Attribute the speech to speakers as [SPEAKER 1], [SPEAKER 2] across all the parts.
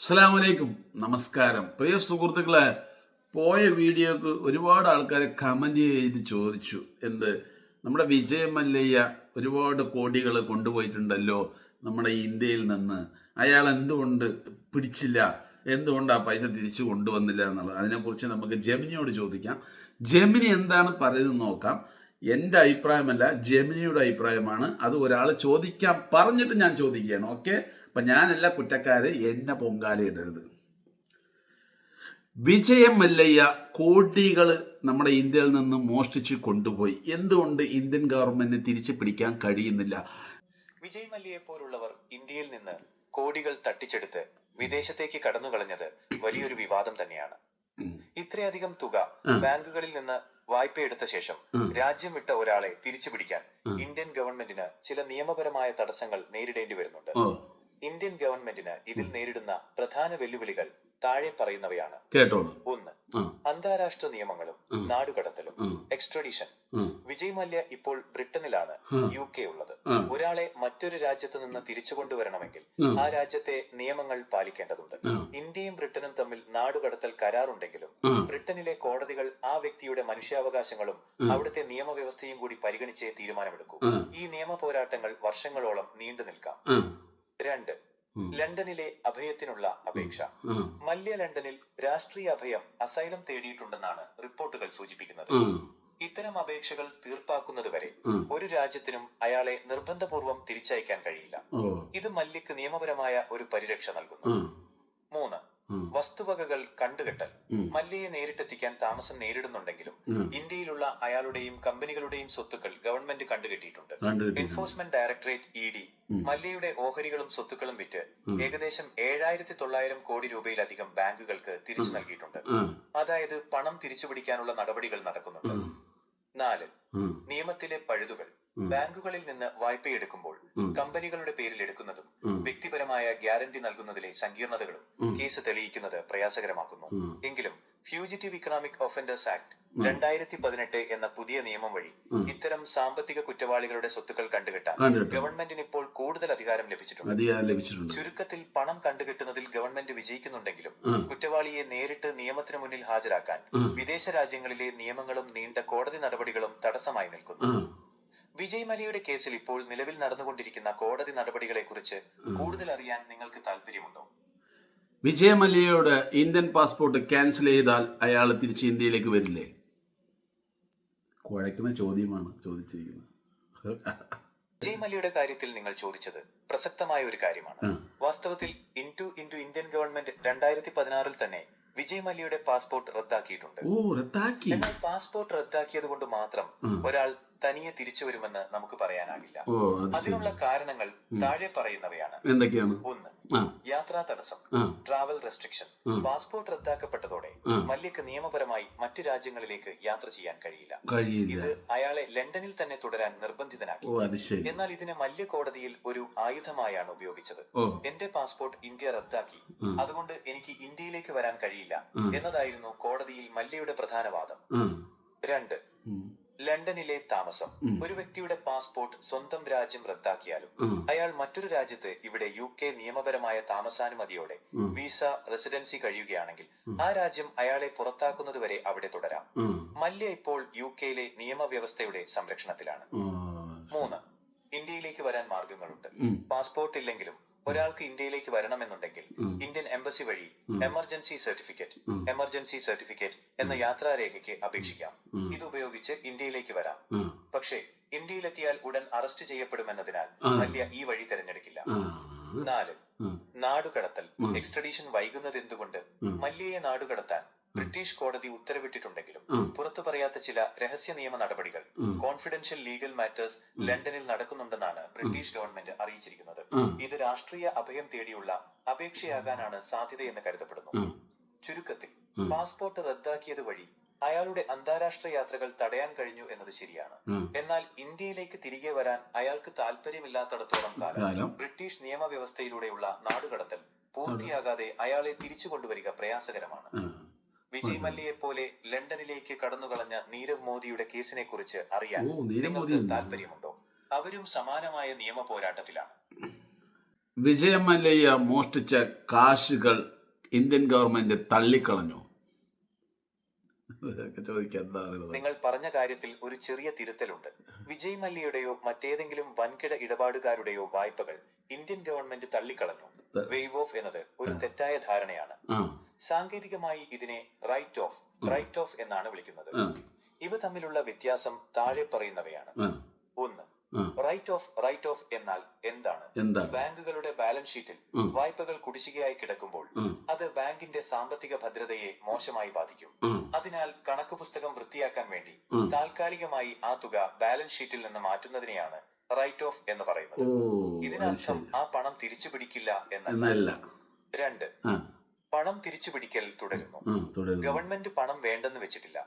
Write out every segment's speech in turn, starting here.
[SPEAKER 1] അസ്സാം നമസ്കാരം. പ്രിയ സുഹൃത്തുക്കളെ പോയ വീഡിയോക്ക് ഒരുപാട് ആൾക്കാർ കമന്റ് ചെയ്ത് ചോദിച്ചു. എന്ത്? നമ്മുടെ വിജയ മല്ലയ്യ ഒരുപാട് കോടികൾ കൊണ്ടുപോയിട്ടുണ്ടല്ലോ നമ്മുടെ ഇന്ത്യയിൽ നിന്ന്. അയാൾ എന്തുകൊണ്ട് പിടിച്ചില്ല? എന്തുകൊണ്ട് ആ പൈസ തിരിച്ചു കൊണ്ടുവന്നില്ല എന്നുള്ളത്? അതിനെക്കുറിച്ച് നമുക്ക് ജമിനിയോട് ചോദിക്കാം. ജമിനി എന്താണ് പറയുന്നത് നോക്കാം. എന്റെ അഭിപ്രായമല്ല ജെമിനിയുടെ അഭിപ്രായമാണ്. അത് ഒരാൾ ചോദിക്കാൻ പറഞ്ഞിട്ട് ഞാൻ ചോദിക്കുകയാണ് ഓക്കെ? അപ്പം ഞാനല്ല കുറ്റക്കാര് എന്നെ പൊങ്കാലയിടരുത് വിജയം മല്ലയ്യ കോടികൾ നമ്മുടെ ഇന്ത്യയിൽ നിന്ന് മോഷ്ടിച്ച് കൊണ്ടുപോയി. എന്തുകൊണ്ട് ഇന്ത്യൻ ഗവൺമെന്റിന് തിരിച്ചു പിടിക്കാൻ കഴിയുന്നില്ല?
[SPEAKER 2] വിജയ് മല്യയെ പോലുള്ളവർ ഇന്ത്യയിൽ നിന്ന് കോടികൾ തട്ടിച്ചെടുത്ത് വിദേശത്തേക്ക് കടന്നുകളഞ്ഞത് വലിയൊരു വിവാദം തന്നെയാണ്. ഇത്രയധികം തുക ബാങ്കുകളിൽ നിന്ന് വായ്പയെടുത്ത ശേഷം. രാജ്യം വിട്ട ഒരാളെ തിരിച്ചുപിടിക്കാൻ ഇന്ത്യൻ ഗവൺമെന്റിന് ചില നിയമപരമായ തടസ്സങ്ങൾ നേരിടേണ്ടി വരുന്നുണ്ട്. ഇന്ത്യൻ ഗവൺമെന്റിന് ഇതിൽ നേരിടുന്ന പ്രധാന വെല്ലുവിളികൾ താഴെ പറയുന്നവയാണ്.
[SPEAKER 1] കേട്ടോളൂ.
[SPEAKER 2] ഒന്ന് അന്താരാഷ്ട്ര നിയമങ്ങളും നാടുകടത്തലും. എക്സ്ട്രഡീഷൻ വിജയ് മല്യ ഇപ്പോൾ ബ്രിട്ടനിലാണ്. യു കെ ഉള്ളത്. ഒരാളെ മറ്റൊരു രാജ്യത്ത് നിന്ന് തിരിച്ചു കൊണ്ടുവരണമെങ്കിൽ ആ രാജ്യത്തെ നിയമങ്ങൾ പാലിക്കേണ്ടതുണ്ട്. ഇന്ത്യയും ബ്രിട്ടനും തമ്മിൽ നാടുകടത്തൽ കരാറുണ്ടെങ്കിലും ബ്രിട്ടനിലെ കോടതികൾ ആ വ്യക്തിയുടെ മനുഷ്യാവകാശങ്ങളും അവിടുത്തെ നിയമവ്യവസ്ഥയും കൂടി പരിഗണിച്ചേ തീരുമാനമെടുക്കൂ. ഈ നിയമ പോരാട്ടങ്ങൾ വർഷങ്ങളോളം നീണ്ടു നിൽക്കാം. രണ്ട്. ലണ്ടനിലെ അഭയത്തിനുള്ള അപേക്ഷ. മല്യ ലണ്ടനിൽ രാഷ്ട്രീയ അഭയം അസൈലം തേടിയിട്ടുണ്ടെന്നാണ് റിപ്പോർട്ടുകൾ സൂചിപ്പിക്കുന്നത്. ഇത്തരം അപേക്ഷകൾ തീർപ്പാക്കുന്നതുവരെ
[SPEAKER 1] വരെ
[SPEAKER 2] ഒരു രാജ്യത്തിനും അയാളെ നിർബന്ധപൂർവം തിരിച്ചയക്കാൻ കഴിയില്ല. ഇത് മല്യക്ക് നിയമപരമായ ഒരു പരിരക്ഷ നൽകുന്നു. മൂന്ന്. വസ്തുവകകൾ കണ്ടുകെട്ടൽ. മല്യയെ നേരിട്ടെത്തിക്കാൻ താമസം നേരിടുന്നുണ്ടെങ്കിലും ഇന്ത്യയിലുള്ള അയാളുടെയും കമ്പനികളുടെയും സ്വത്തുക്കൾ ഗവൺമെന്റ് കണ്ടുകെട്ടിയിട്ടുണ്ട്. എൻഫോഴ്സ്മെന്റ് ഡയറക്ടറേറ്റ് ഇ ഡി മല്യയുടെ ഓഹരികളും സ്വത്തുക്കളും വിറ്റ് ഏകദേശം ഏഴായിരത്തി തൊള്ളായിരം കോടി രൂപയിലധികം ബാങ്കുകൾക്ക് തിരിച്ചു നൽകിയിട്ടുണ്ട്. അതായത് പണം തിരിച്ചുപിടിക്കാനുള്ള നടപടികൾ നടക്കുന്നുണ്ട്. നാല് നിയമത്തിലെ പഴുതുകൾ ബാങ്കുകളിൽ നിന്ന് വായ്പയെടുക്കുമ്പോൾ. കമ്പനികളുടെ പേരിൽ എടുക്കുന്നതും വ്യക്തിപരമായ ഗ്യാരണ്ടി നൽകുന്നതിലെ സങ്കീർണതകളും കേസ് തെളിയിക്കുന്നത് പ്രയാസകരമാക്കുന്നു. എങ്കിലും ഫ്യൂജിറ്റീവ് ഇക്കണോമിക് ഒഫൻഡേഴ്സ് ആക്ട് രണ്ടായിരത്തി പതിനെട്ട് എന്ന പുതിയ നിയമം വഴി ഇത്തരം സാമ്പത്തിക കുറ്റവാളികളുടെ സ്വത്തുക്കൾ കണ്ടുകെട്ടാൻ ഗവൺമെന്റിന് ഇപ്പോൾ കൂടുതൽ അധികാരം ലഭിച്ചിട്ടുണ്ട്. ചുരുക്കത്തിൽ പണം കണ്ടുകെട്ടുന്നതിൽ ഗവൺമെന്റ് വിജയിക്കുന്നുണ്ടെങ്കിലും കുറ്റവാളിയെ നേരിട്ട് നിയമത്തിന് മുന്നിൽ ഹാജരാക്കാൻ വിദേശ രാജ്യങ്ങളിലെ നിയമങ്ങളും നീണ്ട കോടതി നടപടികളും തടസ്സമായി നിൽക്കുന്നു. വിജയ് മലയുടെ കേസിൽ ഇപ്പോൾ നിലവിൽ നടന്നുകൊണ്ടിരിക്കുന്ന കോടതി നടപടികളെക്കുറിച്ച് കൂടുതൽ അറിയാൻ നിങ്ങൾക്ക് താല്പര്യമുണ്ടോ
[SPEAKER 1] വിജയ് മല്യയുടെ ഇന്ത്യൻ പാസ്പോർട്ട് ക്യാൻസൽ ചെയ്താൽ അയാൾ തിരിച്ച് ഇന്ത്യയിലേക്ക് വരില്ലേ? കുഴക്കുന്ന ചോദ്യമാണ് ചോദിച്ചിരിക്കുന്നത്.
[SPEAKER 2] വിജയ് മല്യയുടെ കാര്യത്തിൽ നിങ്ങൾ ചോദിച്ചത് പ്രസക്തമായ ഒരു കാര്യമാണ്. വാസ്തവത്തിൽ ഇൻടു ഇൻടു ഇന്ത്യൻ ഗവൺമെന്റ് രണ്ടായിരത്തി പതിനാറിൽ തന്നെ വിജയ് മല്യയുടെ പാസ്പോർട്ട് റദ്ദാക്കിയിട്ടുണ്ട്. എന്നാൽ പാസ്പോർട്ട് റദ്ദാക്കിയത് കൊണ്ട് മാത്രം ഒരാൾ തനിയെ തിരിച്ചു വരുമെന്ന് നമുക്ക് പറയാനാകില്ല. അതിനുള്ള കാരണങ്ങൾ താഴെ പറയുന്നവയാണ്.
[SPEAKER 1] എന്തൊക്കെയാണ്?
[SPEAKER 2] ഒന്ന് യാത്രാ തടസ്സം ട്രാവൽ റെസ്ട്രിക്ഷൻ പാസ്പോർട്ട് റദ്ദാക്കപ്പെട്ടതോടെ. മല്യക്ക് നിയമപരമായി മറ്റു രാജ്യങ്ങളിലേക്ക് യാത്ര ചെയ്യാൻ കഴിയില്ല. ഇത് അയാളെ ലണ്ടനിൽ തന്നെ തുടരാൻ നിർബന്ധിതനാക്കി. എന്നാൽ ഇതിനെ മല്യ കോടതിയിൽ ഒരു ആയുധമായാണ് ഉപയോഗിച്ചത്. എന്റെ പാസ്പോർട്ട് ഇന്ത്യ റദ്ദാക്കി. അതുകൊണ്ട് എനിക്ക് ഇന്ത്യയിലേക്ക് വരാൻ കഴിയില്ല എന്നതായിരുന്നു കോടതിയിൽ മല്യയുടെ പ്രധാന വാദം. രണ്ട്. ലണ്ടനിലെ താമസം. ഒരു വ്യക്തിയുടെ പാസ്പോർട്ട് സ്വന്തം രാജ്യം റദ്ദാക്കിയാലും അയാൾ മറ്റൊരു രാജ്യത്ത് ഇവിടെ യു കെ നിയമപരമായ താമസാനുമതിയോടെ വിസ റെസിഡൻസി കഴിയുകയാണെങ്കിൽ ആ രാജ്യം അയാളെ പുറത്താക്കുന്നതുവരെ അവിടെ തുടരാം. മല്യ ഇപ്പോൾ യു കെയിലെ നിയമവ്യവസ്ഥയുടെ സംരക്ഷണത്തിലാണ്. മൂന്ന് ഇന്ത്യയിലേക്ക് വരാൻ മാർഗങ്ങളുണ്ട്. പാസ്പോർട്ട് ഇല്ലെങ്കിലും ഒരാൾക്ക് ഇന്ത്യയിലേക്ക് വരണമെന്നുണ്ടെങ്കിൽ. ഇന്ത്യൻ എംബസി വഴി എമർജൻസി സർട്ടിഫിക്കറ്റ് എമർജൻസി സർട്ടിഫിക്കറ്റ് എന്ന യാത്രാരേഖയ്ക്ക് അപേക്ഷിക്കാം. ഇത് ഉപയോഗിച്ച് ഇന്ത്യയിലേക്ക് വരാം. പക്ഷേ ഇന്ത്യയിലെത്തിയാൽ ഉടൻ അറസ്റ്റ് ചെയ്യപ്പെടുമെന്നതിനാൽ വലിയ ഈ വഴി തിരഞ്ഞെടുക്കില്ല. നാല്. നാടുകടത്തൽ. എക്സ്ട്രഡീഷൻ വൈകുന്നത് എന്തുകൊണ്ട് മല്യയെ നാടുകടത്താൻ ബ്രിട്ടീഷ് കോടതി ഉത്തരവിട്ടിട്ടുണ്ടെങ്കിലും. പുറത്തു പറയാത്ത ചില രഹസ്യ നിയമ നടപടികൾ കോൺഫിഡൻഷ്യൽ ലീഗൽ മാറ്റേഴ്സ് ലണ്ടനിൽ നടക്കുന്നുണ്ടെന്നാണ് ബ്രിട്ടീഷ് ഗവൺമെന്റ് അറിയിച്ചിരിക്കുന്നത്. ഇത് രാഷ്ട്രീയ അഭയം തേടിയുള്ള അപേക്ഷയാകാനാണ് സാധ്യതയെന്ന് കരുതപ്പെടുന്നു. ചുരുക്കത്തിൽ പാസ്പോർട്ട് റദ്ദാക്കിയത് വഴി അയാളുടെ അന്താരാഷ്ട്ര യാത്രകൾ തടയാൻ കഴിഞ്ഞു എന്നത് ശരിയാണ്. എന്നാൽ ഇന്ത്യയിലേക്ക് തിരികെ വരാൻ അയാൾക്ക് താല്പര്യമില്ലാത്തടത്തോളം കാലം ബ്രിട്ടീഷ് നിയമവ്യവസ്ഥയിലൂടെയുള്ള നാടുകടത്തൽ പൂർത്തിയാകാതെ അയാളെ തിരിച്ചുകൊണ്ടുവരിക പ്രയാസകരമാണ്. വിജയ് മല്യയെ പോലെ ലണ്ടനിലേക്ക് കടന്നുകളഞ്ഞ നീരവ് മോദിയുടെ കേസിനെ കുറിച്ച് അറിയാൻ നിങ്ങൾക്ക് താല്പര്യമുണ്ടോ അവരും സമാനമായ നിയമ പോരാട്ടത്തിലാണ്
[SPEAKER 1] വിജയ് മല്ലയ്യ മോഷ്ടിച്ച കാശുകൾ ഇന്ത്യൻ ഗവൺമെന്റ് തള്ളിക്കളഞ്ഞു.
[SPEAKER 2] നിങ്ങൾ പറഞ്ഞ കാര്യത്തിൽ ഒരു ചെറിയ തിരുത്തലുണ്ട്. വിജയ് മല്യയുടെയോ മറ്റേതെങ്കിലും വൻകിട ഇടപാടുകാരുടെയോ വായ്പകൾ ഇന്ത്യൻ ഗവൺമെന്റ് തള്ളിക്കളഞ്ഞു. വേവ് ഓഫ് എന്നത് ഒരു തെറ്റായ ധാരണയാണ്. സാങ്കേതികമായി ഇതിനെ റൈറ്റ് ഓഫ് റൈറ്റ് ഓഫ് എന്നാണ് വിളിക്കുന്നത്. ഇവ തമ്മിലുള്ള വ്യത്യാസം താഴെ പറയുന്നവയാണ്. ഒന്ന് റൈറ്റ് ഓഫ് റൈറ്റ് ഓഫ് എന്നാൽ എന്താണ്? ബാങ്കുകളുടെ ബാലൻസ് ഷീറ്റിൽ. വായ്പകൾ കുടിശ്ശികയായി കിടക്കുമ്പോൾ അത് ബാങ്കിന്റെ സാമ്പത്തിക ഭദ്രതയെ മോശമായി ബാധിക്കും. അതിനാൽ കണക്ക് പുസ്തകം വൃത്തിയാക്കാൻ വേണ്ടി. താൽക്കാലികമായി ആ തുക ബാലൻസ് ഷീറ്റിൽ നിന്ന് മാറ്റുന്നതിനെയാണ് റൈറ്റ് ഓഫ് എന്ന് പറയുന്നത്. ഇതിനർത്ഥം ആ പണം തിരിച്ചു പിടിക്കില്ല എന്നല്ല. രണ്ട് പണം തിരിച്ചു പിടിക്കൽ തുടരുന്നു. ഗവൺമെന്റ് പണം വേണ്ടെന്ന് വെച്ചിട്ടില്ല.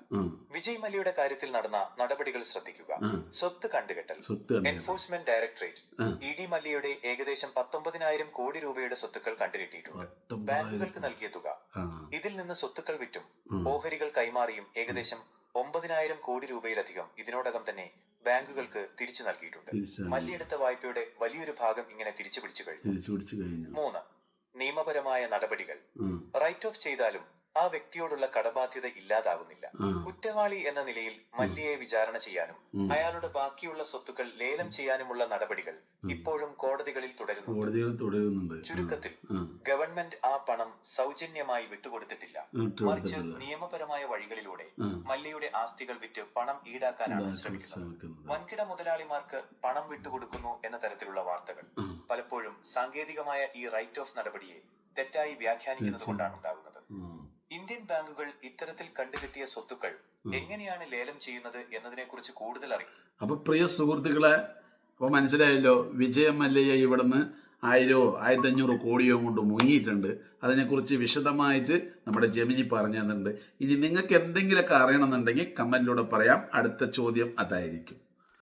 [SPEAKER 2] വിജയ് മല്യയുടെ കാര്യത്തിൽ നടന്ന നടപടികൾ ശ്രദ്ധിക്കുക. സ്വത്ത് കണ്ടുകെട്ടൽ. Enforcement directorate. ഇ ഡി മല്യയുടെ ഏകദേശം പത്തൊമ്പതിനായിരം കോടി രൂപയുടെ സ്വത്തുക്കൾ കണ്ടുകെട്ടിയിട്ടുണ്ട് ബാങ്കുകൾക്ക് നൽകിയ തുക. ഇതിൽ നിന്ന് സ്വത്തുക്കൾ വിറ്റും. ഓഹരികൾ കൈമാറിയും ഏകദേശം ഒമ്പതിനായിരം കോടി രൂപയിലധികം ഇതിനോടകം തന്നെ ബാങ്കുകൾക്ക് തിരിച്ചു നൽകിയിട്ടുണ്ട്. മല്ലിയെടുത്ത വായ്പയുടെ വലിയൊരു ഭാഗം ഇങ്ങനെ തിരിച്ചു പിടിച്ചു കഴിഞ്ഞു. മൂന്ന്. നിയമപരമായ നടപടികൾ റൈറ്റ് ഓഫ് ചെയ്താലും ആ വ്യക്തിയോടുള്ള കടബാധ്യത ഇല്ലാതാകുന്നില്ല. കുറ്റവാളി എന്ന നിലയിൽ മല്യയെ വിചാരണ ചെയ്യാനും അയാളുടെ ബാക്കിയുള്ള സ്വത്തുക്കൾ ലേലം ചെയ്യാനുമുള്ള നടപടികൾ ഇപ്പോഴും കോടതികളിൽ
[SPEAKER 1] തുടരുന്നുണ്ട്.
[SPEAKER 2] ചുരുക്കത്തിൽ ഗവൺമെന്റ് ആ പണം സൗജന്യമായി വിട്ടുകൊടുത്തിട്ടില്ല.
[SPEAKER 1] വിട്ടു
[SPEAKER 2] മറിച്ച് നിയമപരമായ വഴികളിലൂടെ. മല്യയുടെ ആസ്തികൾ വിറ്റ് പണം ഈടാക്കാനാണ് ശ്രമിക്കുന്നത്. വൻകിട മുതലാളിമാർക്ക് പണം വിട്ടുകൊടുക്കുന്നു എന്ന തരത്തിലുള്ള വാർത്തകൾ. പലപ്പോഴും സാങ്കേതികമായ ഈ റൈറ്റ് ഓഫ് നടപടിയെ തെറ്റായി വ്യാഖ്യാനിക്കുന്നത് കൊണ്ടാണ് ഉണ്ടാകുന്നത്. ഇന്ത്യൻ ബാങ്കുകൾ ഇത്തരത്തിൽ കണ്ടുകെട്ടിയ സ്വത്തുക്കൾ എങ്ങനെയാണ് ലേലം ചെയ്യുന്നത് എന്നതിനെ കുറിച്ച് കൂടുതൽ അറിയാം.
[SPEAKER 1] അപ്പൊ പ്രിയ സുഹൃത്തുക്കളെ അപ്പൊ മനസ്സിലായല്ലോ വിജയം മല്ലയ്യ ഇവിടുന്ന് ആയിരോ ആയിരത്തി അഞ്ഞൂറ് കോടിയോ കൊണ്ട് മുങ്ങിയിട്ടുണ്ട്. അതിനെക്കുറിച്ച് വിശദമായിട്ട് നമ്മുടെ ജമിനി പറഞ്ഞു തന്നിട്ടുണ്ട്. ഇനി നിങ്ങൾക്ക് എന്തെങ്കിലുമൊക്കെ അറിയണമെന്നുണ്ടെങ്കിൽ കമന്റിലൂടെ പറയാം. അടുത്ത ചോദ്യം അതായിരിക്കും.